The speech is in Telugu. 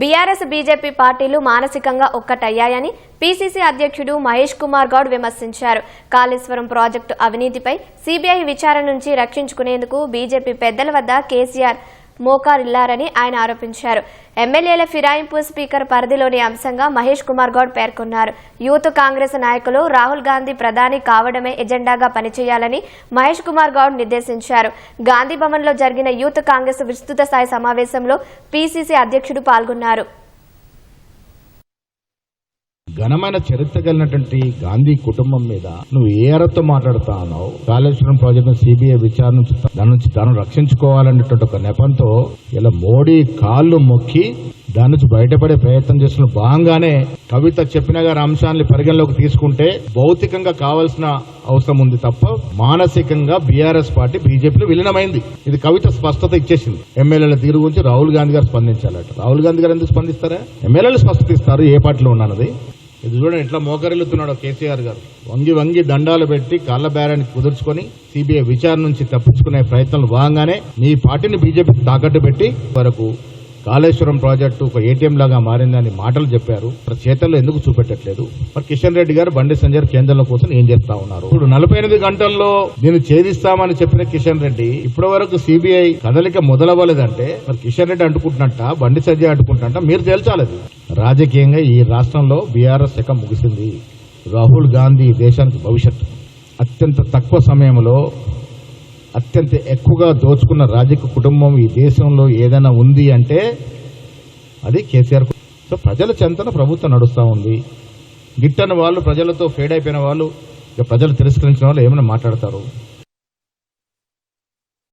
బీఆర్ఎస్ బీజేపీ పార్టీలు మానసికంగా ఒక్కటయ్యాయని పీసీసీ అధ్యక్షుడు మహేష్ కుమార్ గౌడ్ విమర్శించారు. కాళేశ్వరం ప్రాజెక్టు అవినీతిపై సీబీఐ విచారణ నుంచి రక్షించుకునేందుకు బీజేపీ పెద్దల వద్ద కేసీఆర్ మోకారిల్లారని ఆయన ఆరోపించారు. ఎమ్మెల్యేల ఫిరాయింపు స్పీకర్ పరిధిలోని అంశంగా మహేష్ కుమార్ గౌడ్ పేర్కొన్నారు. యూత్ కాంగ్రెస్ నాయకులు రాహుల్ గాంధీ ప్రధాని కావడమే ఎజెండాగా పనిచేయాలని మహేష్ కుమార్ గౌడ్ నిర్దేశించారు. గాంధీ భవన్లో జరిగిన యూత్ కాంగ్రెస్ విస్తృత స్థాయి సమావేశంలో పీసీసీ అధ్యక్షుడు పాల్గొన్నారు. ఘనమైన చరిత్ర కలిగినటువంటి గాంధీ కుటుంబం మీద నువ్వు ఏ అర్హతతో మాట్లాడుతా అన్నావు కాళేశ్వరం ప్రాజెక్టు సిబిఐ విచారణ నుంచి దాని నుంచి తాను రక్షించుకోవాలనేటువంటి ఒక నెపంతో ఇలా మోడీ కాళ్ళు మొక్కి దాని నుంచి బయటపడే ప్రయత్నం చేస్తున్న భాగంగానే కవిత చెప్పిన గారి అంశాన్ని పరిగణలోకి తీసుకుంటే భౌతికంగా కావాల్సిన అవసరం ఉంది తప్ప మానసికంగా బీఆర్ఎస్ పార్టీ బీజేపీలో విలీనమైంది. ఇది కవిత స్పష్టత ఇచ్చేసింది. ఎమ్మెల్యేల తీరు గురించి రాహుల్ గాంధీ గారు స్పందించాలట. రాహుల్ గాంధీ గారు ఎందుకు స్పందిస్తారా? ఎమ్మెల్యేలు స్పష్టత ఇస్తారు ఏ పార్టీలో ఉన్నది ఇది చూడండి ఎట్లా మోకరిల్లుతున్నాడు కేసీఆర్ గారు. వంగి వంగి దండాలు పెట్టి కాళ్ళ బేరాన్ని కుదుర్చుకొని సిబిఐ విచారణ నుంచి తప్పించుకునే ప్రయత్నాలు భాగంగానే మీ పార్టీని బీజేపీకి తాకట్టు పెట్టి వరకు కాళేశ్వరం ప్రాజెక్టు ఒక ఏటీఎం లాగా మారిందని మాటలు చెప్పారు. మరి చేతల్లో ఎందుకు చూపెట్టట్లేదు? మరి కిషన్ రెడ్డి గారు బండి సంజయ్ కేంద్రంలో కోసం ఏం చేస్తా ఉన్నారు? ఇప్పుడు నలభై ఎనిమిది గంటల్లో నేను ఛేదిస్తామని చెప్పిన కిషన్ రెడ్డి ఇప్పటి వరకు సిబిఐ కదలిక మొదలవ్వలేదంటే మరి కిషన్ రెడ్డి అంటుకుంటున్నట్ట బండి సంజయ్ అంటుకుంటున్నట్ట మీరు తేల్చాలి అది. రాజకీయంగా ఈ రాష్ట్రంలో బీఆర్ఎస్ శకం ముగిసింది. రాహుల్ గాంధీ దేశానికి భవిష్యత్తు. అత్యంత తక్కువ సమయంలో అత్యంత ఎక్కువగా దోచుకున్న రాజకీయ కుటుంబం ఈ దేశంలో ఏదైనా ఉంది అంటే అది కేసీఆర్ సో ప్రజల చెంతన ప్రభుత్వం నడుస్తూ ఉంది. గిట్టని వాళ్ళు ప్రజలతో ఫేడ్ అయిపోయిన వాళ్ళు ఇక ప్రజలు తిరస్కరించిన వాళ్ళు ఏమైనా మాట్లాడతారు?